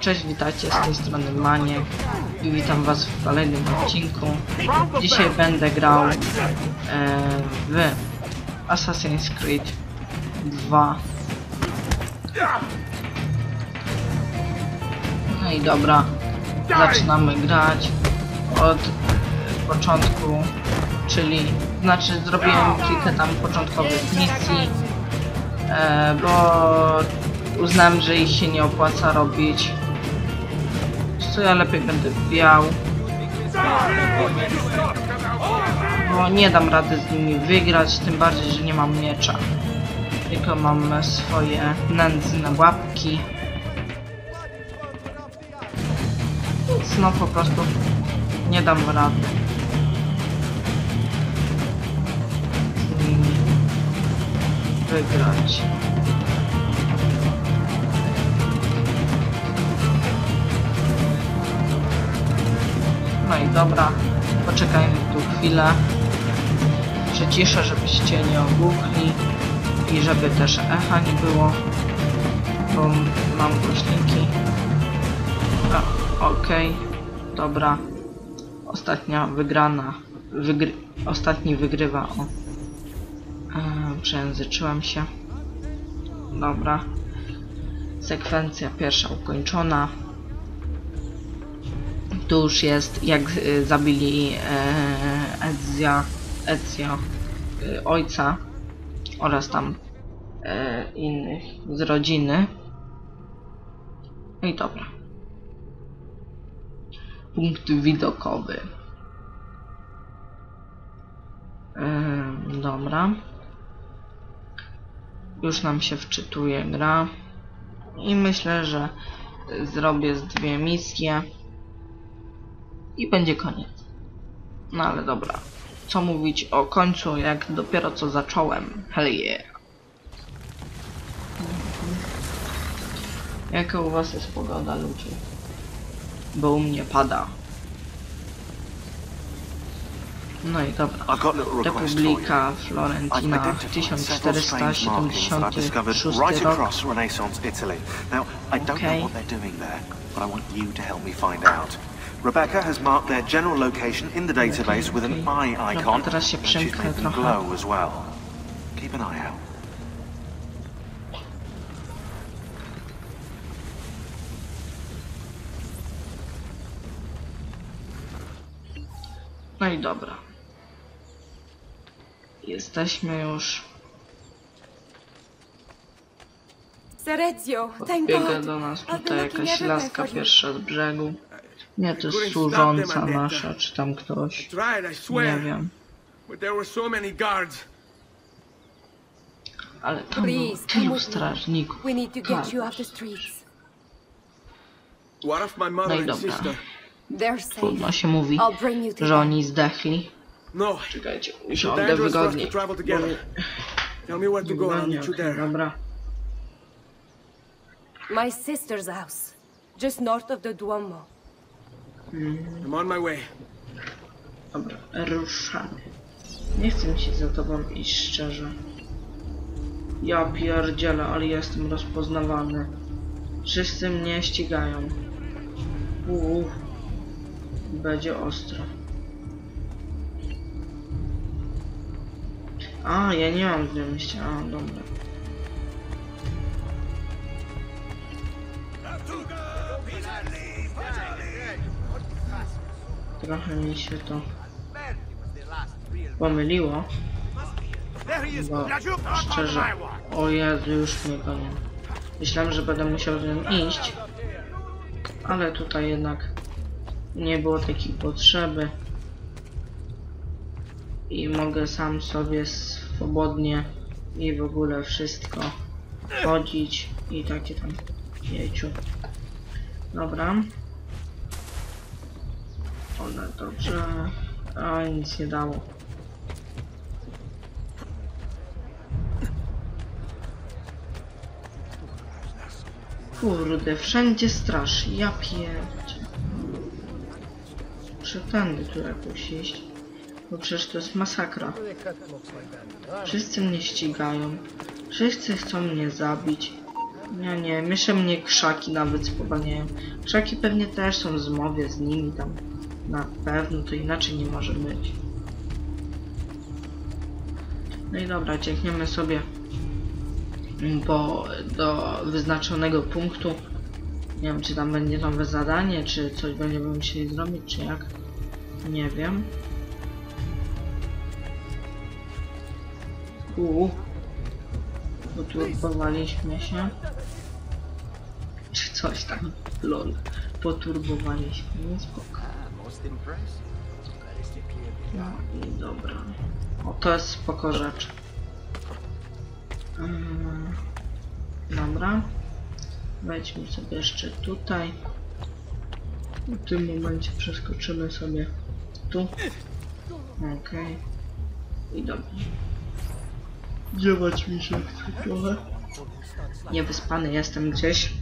Cześć, witajcie, z tej strony Maniek i witam was w kolejnym odcinku. Dzisiaj będę grał e, w Assassin's Creed 2. No i dobra, zaczynamy grać od początku, czyli znaczy zrobiłem kilka tam początkowych misji, e, bo uznałem, że ich się nie opłaca robić. Co ja lepiej będę wbijał. Bo nie dam rady z nimi wygrać, tym bardziej, że nie mam miecza. Tylko mam swoje nędzne łapki. Więc no po prostu nie dam rady. Z nimi wygrać. No i dobra, poczekajmy tu chwilę. Przyciszę, żebyście nie ogłuchli i żeby też echa nie było, bo mam głośniki. Okej, dobra. Ostatnia wygrana. Ostatni wygrywa. O. E, przejęzyczyłem się. Dobra. Sekwencja pierwsza ukończona tu już jest jak y, zabili e, Edzia, Ezio y, ojca oraz tam e, innych z rodziny. No i dobra. Punkt widokowy. E, dobra. Już nam się wczytuje gra. I myślę, że zrobię z dwie misje i będzie koniec. No ale dobra. Co mówić o końcu, jak dopiero co zacząłem? Hell yeah. Jaka u was jest pogoda, ludzie? Bo u mnie pada. No i dobra. Republika Florentina identified several strange markings that I've discovered 1476 right rok. across Renaissance Italy. Now, I don't Okay. know what they're doing there, but I want you to help me find out. Rebecca has marked their general location in the database with an eye Dobra, icon, teraz się and she's przymknę made them trochę. glow as well. Keep an eye out. No i dobra. Jesteśmy już. Serezio, thank Biega God. do nas tutaj jakaś laska pierwsza z brzegu. Nie, to jest służąca nasza, czy tam ktoś. Nie wiem. Ale tam było tylu strażników. Tak. No i dobra. Trudno się mówi, że oni zdechli. No, Czekajcie, usiądę wygodniej. Tell me where to go and I'll Wygodnie, meet you okej, there. dobra. My sister's house, just north of the Duomo. I'm on my way. Dobra, ruszamy. Nie chcę mi się za tobą iść szczerze. Ja pierdzielę, ale jestem rozpoznawany. Wszyscy mnie ścigają. Uuu. Będzie ostro. A, ja nie mam zdjęcia. A, dobra. Trochę mi się to pomyliło. Bo szczerze, o Jezu, już mnie gonią. Myślałem, że będę musiał z nim iść, ale tutaj jednak nie było takiej potrzeby i mogę sam sobie swobodnie i w ogóle wszystko chodzić i takie tam jejciu. Dobra. One dobrze. A nic nie dało. Kurde, wszędzie straż. Ja pierdzie. Muszę tędy tu jakoś iść. Bo przecież to jest masakra. Wszyscy mnie ścigają. Wszyscy chcą mnie zabić. Nie, nie, myślę mnie krzaki nawet spowalniają. Krzaki pewnie też są w zmowie z nimi tam. Na pewno to inaczej nie może być. No i dobra, ciekniemy sobie bo do wyznaczonego punktu. Nie wiem, czy tam będzie nowe zadanie, czy coś będziemy musieli zrobić, czy jak. Nie wiem. Uuu. Poturbowaliśmy się. Czy coś tam. Lol. Poturbowaliśmy. Spoko. No i dobra. O, to jest spoko rzecz. Dobra. Wejdźmy sobie jeszcze tutaj. W tym momencie przeskoczymy sobie tu. Okej. I dobra. Dziewać mi się chce trochę. Niewyspany jestem gdzieś.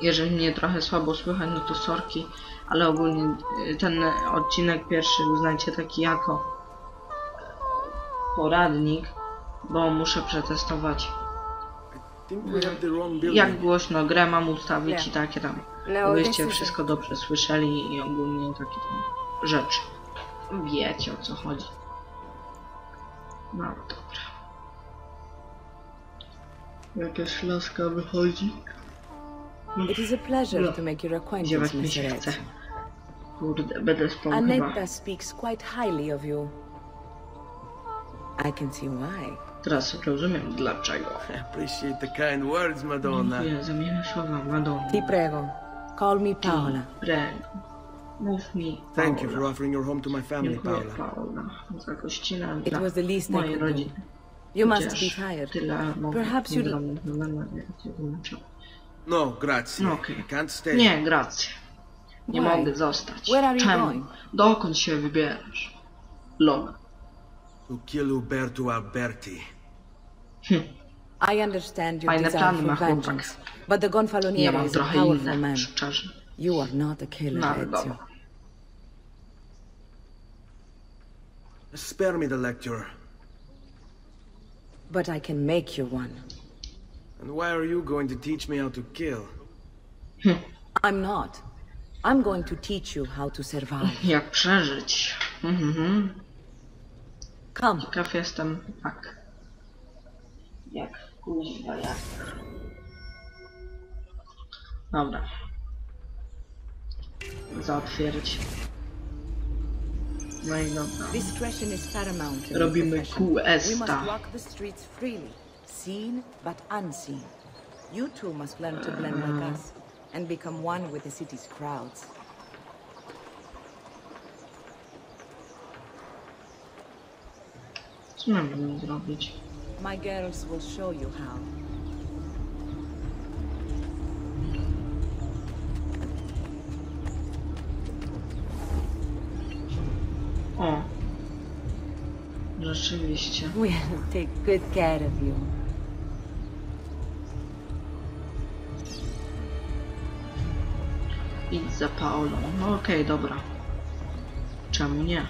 Jeżeli mnie trochę słabo słychać, no to sorki, ale ogólnie y, ten odcinek pierwszy uznajcie taki jako poradnik, bo muszę przetestować jak głośno grę mam ustawić i takie tam. Byście wszystko dobrze słyszeli i ogólnie takie tam rzeczy. Wiecie o co chodzi. No dobra. Jakaś laska wychodzi. It is a pleasure No. to make your acquaintance, Mr. Anetta speaks quite highly of you. I can see why. Teraz rozumiem dlaczego. I appreciate the kind words, Madonna. Dziękuję za miłe słowa, Madonna. Ti prego. Call me Paola. Prego. Mów mi, Thank you for Paola. offering your home to my family, Dziękuję, Paola. Paola, za gościnę It was the least I mojej could do. You must be Chociaż tired. Tyle mogę Perhaps nie you'd- zrobić, no, no, no, ja cię wyłączę. No, grazie. No, okej. I can't stay. Nie, grazie. Nie Why? mogę zostać. Where are you Czemu? going? Dokąd się wybierasz? Lol. To kill Uberto Alberti. Hm. I understand your Fajne desire plany ma for chłopak. vengeance, but the Ja Gonfaloniere mam is a trochę powerful inne, man. szczerze. You are not a killer, No, Ezio. Spare me the lecture. But I can make you one. And why are you going to teach me how to kill? Hm. I'm not. I'm going to teach you how to survive. Jak przeżyć? Mhm. Come. Ciekaw jestem, jak. Jak kuźwa, jak. Dobra. Zaotwierać. No i dobra. Discretion is paramount Robimy questa. walk the streets freely, seen but unseen. You two must learn to blend like us and become one with the city's crowds. My? My girls will show you how. O. Rzeczywiście. We'll take good care of you. Idź za Paolą. No okej, dobra. Czemu nie?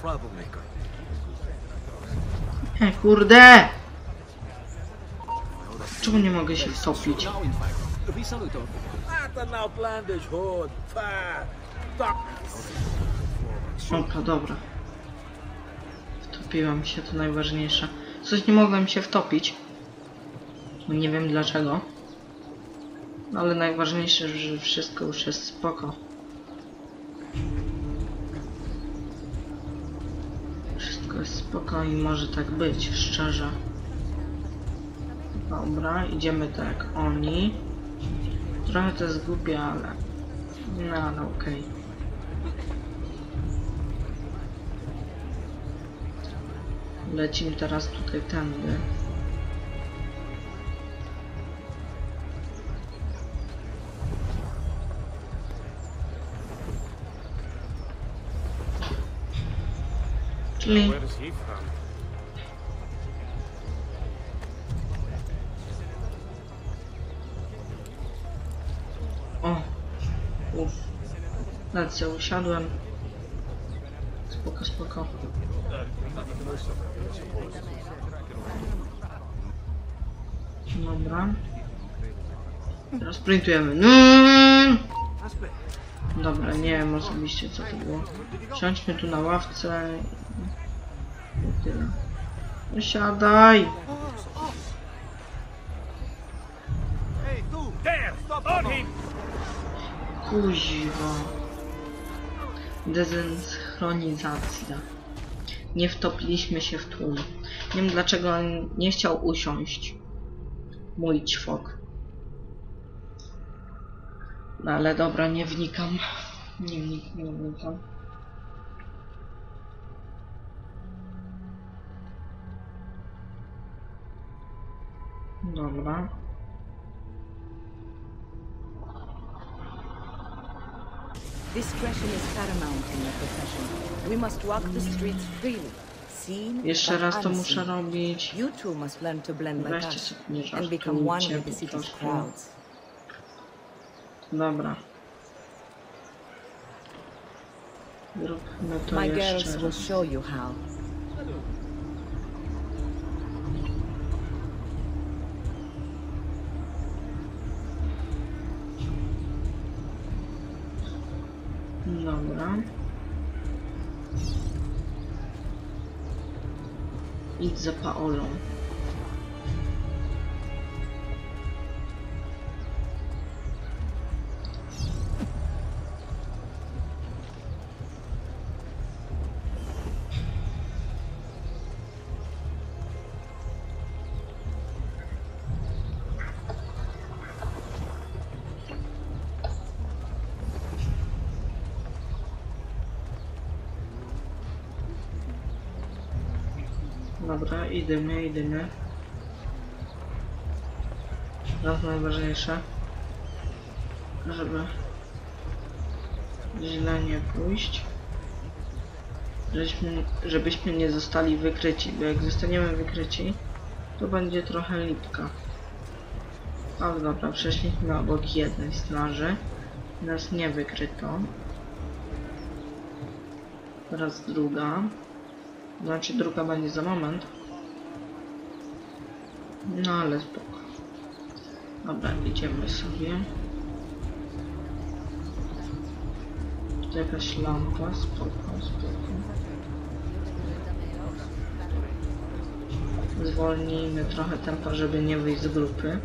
Troublemaker. E, kurde! Czemu nie mogę się. Fire. Opa, dobra. Wtopiłam się, to najważniejsze. Coś nie mogłem się wtopić. Nie wiem dlaczego. No ale najważniejsze, że wszystko już jest spoko. Wszystko jest spoko i może tak być, szczerze. Dobra, idziemy tak oni. Trochę to jest głupie, ale... No, ale okej. Lecimy teraz tutaj tędy. Czyli Where is he from? O! Uff. Lecę, usiadłem. Spoko, spoko. Dobra. Teraz printujemy. Mm. Dobra, nie wiem osobiście co to było. Siądźmy tu na ławce. I tyle. No siadaj! Kuźwa. Desynchronizacja. Nie wtopiliśmy się w tłum. Nie wiem dlaczego on nie chciał usiąść. Mój ćwok. No ale dobra, nie wnikam. Nie wnikam, nie wnikam. Dobra. Discretion is paramount in your profession. We must walk the streets freely, Jeszcze raz to muszę robić. You too must learn to blend like us nie and become one with the city's crowds. Dobra. Zróbmy to My girls will show you how. Dobra. Idź za Paolą. Dobra, idziemy, idziemy. Teraz najważniejsze, żeby źle nie pójść. Żeśmy, żebyśmy nie zostali wykryci, bo jak zostaniemy wykryci, to będzie trochę lipka. Ale dobra, przeszliśmy obok jednej straży. Nas nie wykryto. Teraz druga. Znaczy druga będzie za moment. No ale spoko. Dobra, idziemy sobie. Tu jakaś lampa, spoko, spoko. Zwolnijmy trochę tempa, żeby nie wyjść z grupy.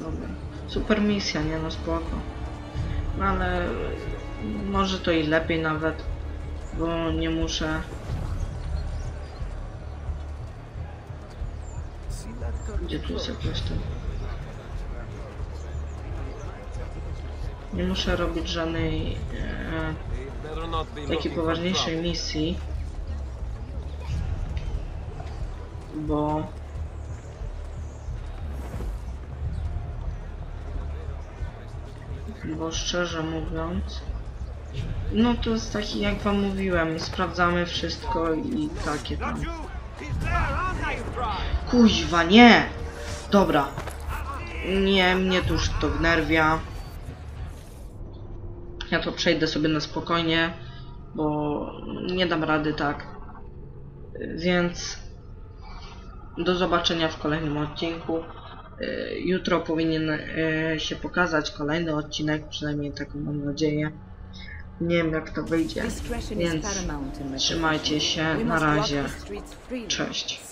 Dobra. Super misja, nie no spoko. No ale może to i lepiej nawet, bo nie muszę Gdzie tu jest jakoś to? Nie muszę robić żadnej e, takiej poważniejszej misji, bo bo szczerze mówiąc no to jest taki jak wam mówiłem sprawdzamy wszystko i takie tam. Kuźwa nie! Dobra. Nie mnie to już to wnerwia. Ja to przejdę sobie na spokojnie bo nie dam rady tak. Więc do zobaczenia w kolejnym odcinku. Jutro powinien y, się pokazać kolejny odcinek przynajmniej taką mam nadzieję nie wiem jak to wyjdzie. Więc trzymajcie się na razie. cześć